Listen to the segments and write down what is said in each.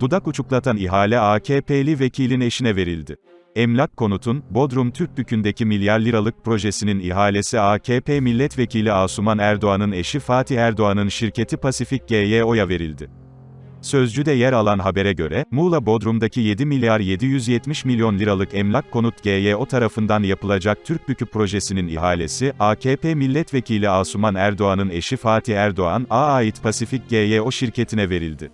Dudak uçuklatan ihale AKP'li vekilin eşine verildi. Emlak Konut'un, Bodrum Türkbükü'ndeki milyar liralık projesinin ihalesi AKP milletvekili Asuman Erdoğan'ın eşi Fatih Erdoğan'ın şirketi Pasifik GYO'ya verildi. Sözcü'de yer alan habere göre, Muğla Bodrum'daki 7 milyar 770 milyon liralık emlak konut GYO tarafından yapılacak Türkbükü projesinin ihalesi, AKP milletvekili Asuman Erdoğan'ın eşi Fatih Erdoğan, A ait Pasifik GYO şirketine verildi.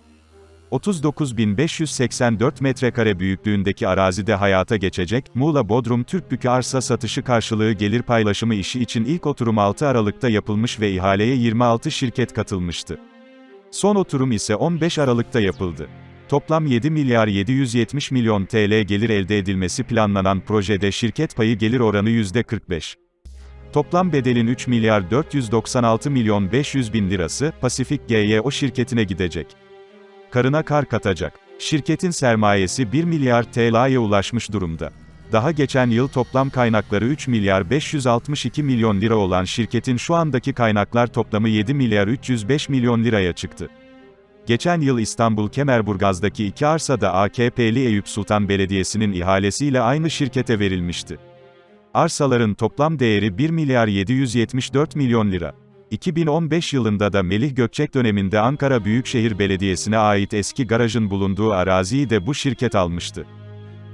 39.584 metrekare büyüklüğündeki arazide hayata geçecek, Muğla Bodrum Türkbükü arsa satışı karşılığı gelir paylaşımı işi için ilk oturum 6 Aralık'ta yapılmış ve ihaleye 26 şirket katılmıştı. Son oturum ise 15 Aralık'ta yapıldı. Toplam 7 milyar 770 milyon TL gelir elde edilmesi planlanan projede şirket payı gelir oranı %45. Toplam bedelin 3 milyar 496 milyon 500 bin lirası, Pasifik GYO şirketine gidecek. Karına kar katacak. Şirketin sermayesi 1 milyar TL'ye ulaşmış durumda. Daha geçen yıl toplam kaynakları 3 milyar 562 milyon lira olan şirketin şu andaki kaynaklar toplamı 7 milyar 305 milyon liraya çıktı. Geçen yıl İstanbul Kemerburgaz'daki iki arsa da AKP'li Eyüp Sultan Belediyesi'nin ihalesiyle aynı şirkete verilmişti. Arsaların toplam değeri 1 milyar 774 milyon lira. 2015 yılında da Melih Gökçek döneminde Ankara Büyükşehir Belediyesi'ne ait eski garajın bulunduğu araziyi de bu şirket almıştı.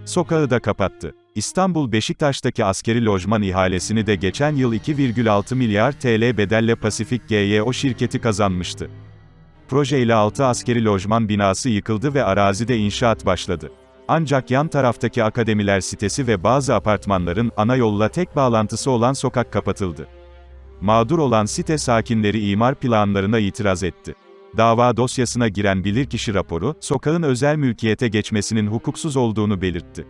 Sokağı da kapattı. İstanbul Beşiktaş'taki askeri lojman ihalesini de geçen yıl 2,6 milyar TL bedelle Pasifik GYO şirketi kazanmıştı. Projeyle 6 askeri lojman binası yıkıldı ve arazide inşaat başladı. Ancak yan taraftaki akademiler sitesi ve bazı apartmanların ana yolla tek bağlantısı olan sokak kapatıldı. Mağdur olan site sakinleri imar planlarına itiraz etti. Dava dosyasına giren bilirkişi raporu, sokağın özel mülkiyete geçmesinin hukuksuz olduğunu belirtti.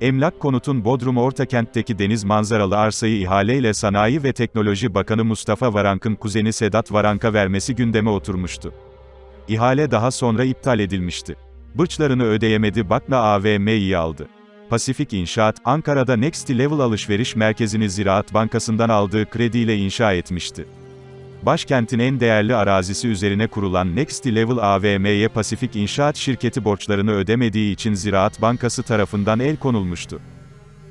Emlak Konut'un Bodrum Ortakent'teki deniz manzaralı arsayı ihaleyle Sanayi ve Teknoloji Bakanı Mustafa Varank'ın kuzeni Sedat Varank'a vermesi gündeme oturmuştu. İhale daha sonra iptal edilmişti. Bırçlarını ödeyemedi Bakla AVM'yi aldı. Pasifik İnşaat, Ankara'da Next Level alışveriş merkezini Ziraat Bankası'ndan aldığı krediyle inşa etmişti. Başkentin en değerli arazisi üzerine kurulan Next Level AVM'ye Pasifik İnşaat şirketi borçlarını ödemediği için Ziraat Bankası tarafından el konulmuştu.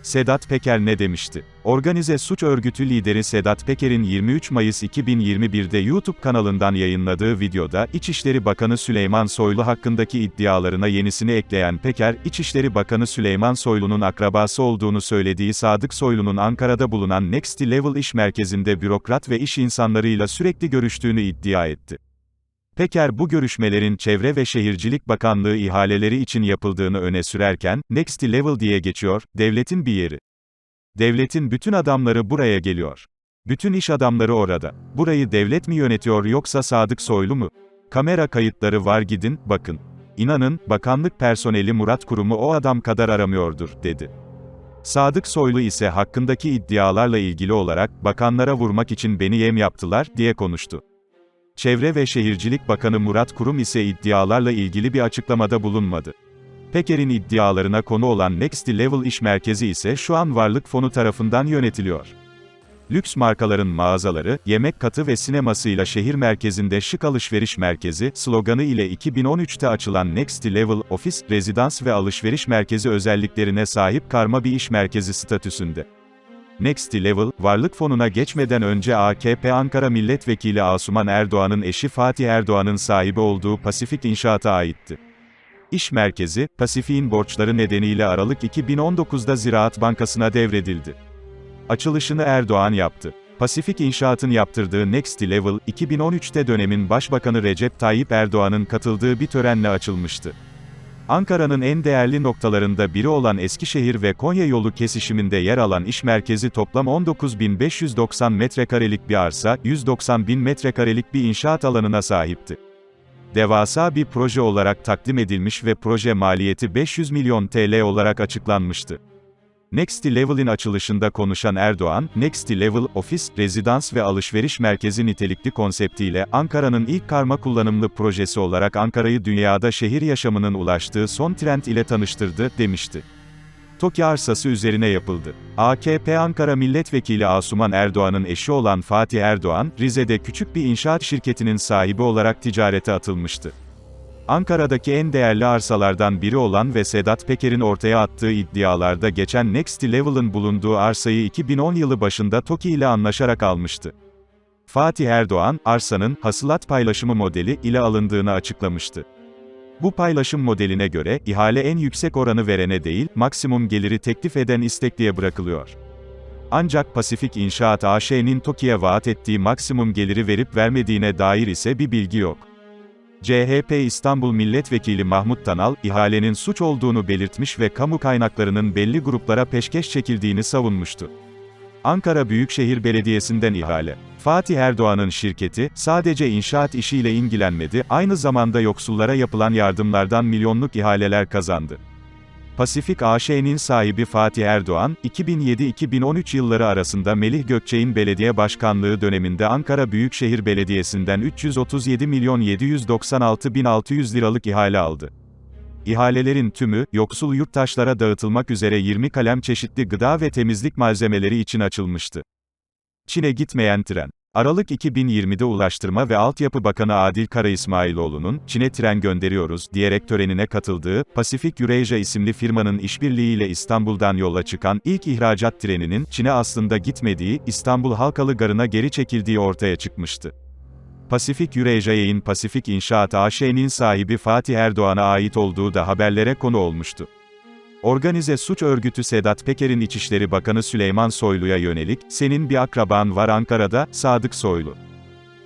Sedat Peker ne demişti? Organize suç örgütü lideri Sedat Peker'in 23 Mayıs 2021'de YouTube kanalından yayınladığı videoda, İçişleri Bakanı Süleyman Soylu hakkındaki iddialarına yenisini ekleyen Peker, İçişleri Bakanı Süleyman Soylu'nun akrabası olduğunu söylediği Sadık Soylu'nun Ankara'da bulunan Next Level iş merkezinde bürokrat ve iş insanlarıyla sürekli görüştüğünü iddia etti. Peker bu görüşmelerin Çevre ve Şehircilik Bakanlığı ihaleleri için yapıldığını öne sürerken, Next Level diye geçiyor, devletin bir yeri. Devletin bütün adamları buraya geliyor. Bütün iş adamları orada. Burayı devlet mi yönetiyor yoksa Sadık Soylu mu? Kamera kayıtları var gidin, bakın. İnanın, bakanlık personeli Murat Kurum'u o adam kadar aramıyordur, dedi. Sadık Soylu ise hakkındaki iddialarla ilgili olarak, bakanlara vurmak için beni yem yaptılar, diye konuştu. Çevre ve Şehircilik Bakanı Murat Kurum ise iddialarla ilgili bir açıklamada bulunmadı. Peker'in iddialarına konu olan Next Level İş Merkezi ise şu an Varlık Fonu tarafından yönetiliyor. Lüks markaların mağazaları, yemek katı ve sinemasıyla şehir merkezinde şık alışveriş merkezi, sloganı ile 2013'te açılan Next Level, ofis, rezidans ve alışveriş merkezi özelliklerine sahip karma bir iş merkezi statüsünde. Next Level, Varlık Fonu'na geçmeden önce AKP Ankara Milletvekili Asuman Erdoğan'ın eşi Fatih Erdoğan'ın sahibi olduğu Pasifik İnşaat'a aitti. İş merkezi, Pasifik'in borçları nedeniyle Aralık 2019'da Ziraat Bankası'na devredildi. Açılışını Erdoğan yaptı. Pasifik İnşaat'ın yaptırdığı Next Level, 2013'te dönemin Başbakanı Recep Tayyip Erdoğan'ın katıldığı bir törenle açılmıştı. Ankara'nın en değerli noktalarında biri olan Eskişehir ve Konya yolu kesişiminde yer alan iş merkezi toplam 19.590 metrekarelik bir arsa, 190.000 metrekarelik bir inşaat alanına sahipti. Devasa bir proje olarak takdim edilmiş ve proje maliyeti 500 milyon TL olarak açıklanmıştı. Next Level'in açılışında konuşan Erdoğan, Next Level, ofis, rezidans ve alışveriş merkezi nitelikli konseptiyle, Ankara'nın ilk karma kullanımlı projesi olarak Ankara'yı dünyada şehir yaşamının ulaştığı son trend ile tanıştırdı, demişti. TOKİ arsası üzerine yapıldı. AKP Ankara Milletvekili Asuman Erdoğan'ın eşi olan Fatih Erdoğan, Rize'de küçük bir inşaat şirketinin sahibi olarak ticarete atılmıştı. Ankara'daki en değerli arsalardan biri olan ve Sedat Peker'in ortaya attığı iddialarda geçen Next Level'ın bulunduğu arsayı 2010 yılı başında TOKİ ile anlaşarak almıştı. Fatih Erdoğan, arsanın, hasılat paylaşımı modeli ile alındığını açıklamıştı. Bu paylaşım modeline göre, ihale en yüksek oranı verene değil, maksimum geliri teklif eden istekliye bırakılıyor. Ancak Pasifik İnşaat AŞ'nin TOKİ'ye vaat ettiği maksimum geliri verip vermediğine dair ise bir bilgi yok. CHP İstanbul Milletvekili Mahmut Tanal, ihalenin suç olduğunu belirtmiş ve kamu kaynaklarının belli gruplara peşkeş çekildiğini savunmuştu. Ankara Büyükşehir Belediyesi'nden ihale. Fatih Erdoğan'ın şirketi, sadece inşaat işiyle ilgilenmedi, aynı zamanda yoksullara yapılan yardımlardan milyonluk ihaleler kazandı. Pasifik AŞ'nin sahibi Fatih Erdoğan, 2007-2013 yılları arasında Melih Gökçek'in belediye başkanlığı döneminde Ankara Büyükşehir Belediyesi'nden 337 milyon 796 bin 600 liralık ihale aldı. İhalelerin tümü, yoksul yurttaşlara dağıtılmak üzere 20 kalem çeşitli gıda ve temizlik malzemeleri için açılmıştı. Çin'e gitmeyen tren. Aralık 2020'de Ulaştırma ve Altyapı Bakanı Adil Kara İsmailoğlu'nun, Çin'e tren gönderiyoruz, diyerek törenine katıldığı, Pacific Eurasia isimli firmanın işbirliğiyle İstanbul'dan yola çıkan ilk ihracat treninin, Çin'e aslında gitmediği, İstanbul Halkalı Garı'na geri çekildiği ortaya çıkmıştı. Pacific Eurasia'nın Pasifik İnşaat AŞ'nin sahibi Fatih Erdoğan'a ait olduğu da haberlere konu olmuştu. Organize suç örgütü Sedat Peker'in İçişleri Bakanı Süleyman Soylu'ya yönelik, senin bir akraban var Ankara'da, Sadık Soylu.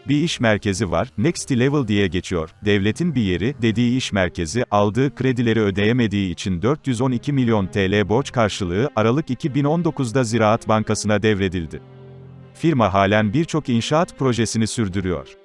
Bir iş merkezi var, Next Level diye geçiyor. Devletin bir yeri, dediği iş merkezi, aldığı kredileri ödeyemediği için 412 milyon TL borç karşılığı, Aralık 2019'da Ziraat Bankası'na devredildi. Firma halen birçok inşaat projesini sürdürüyor.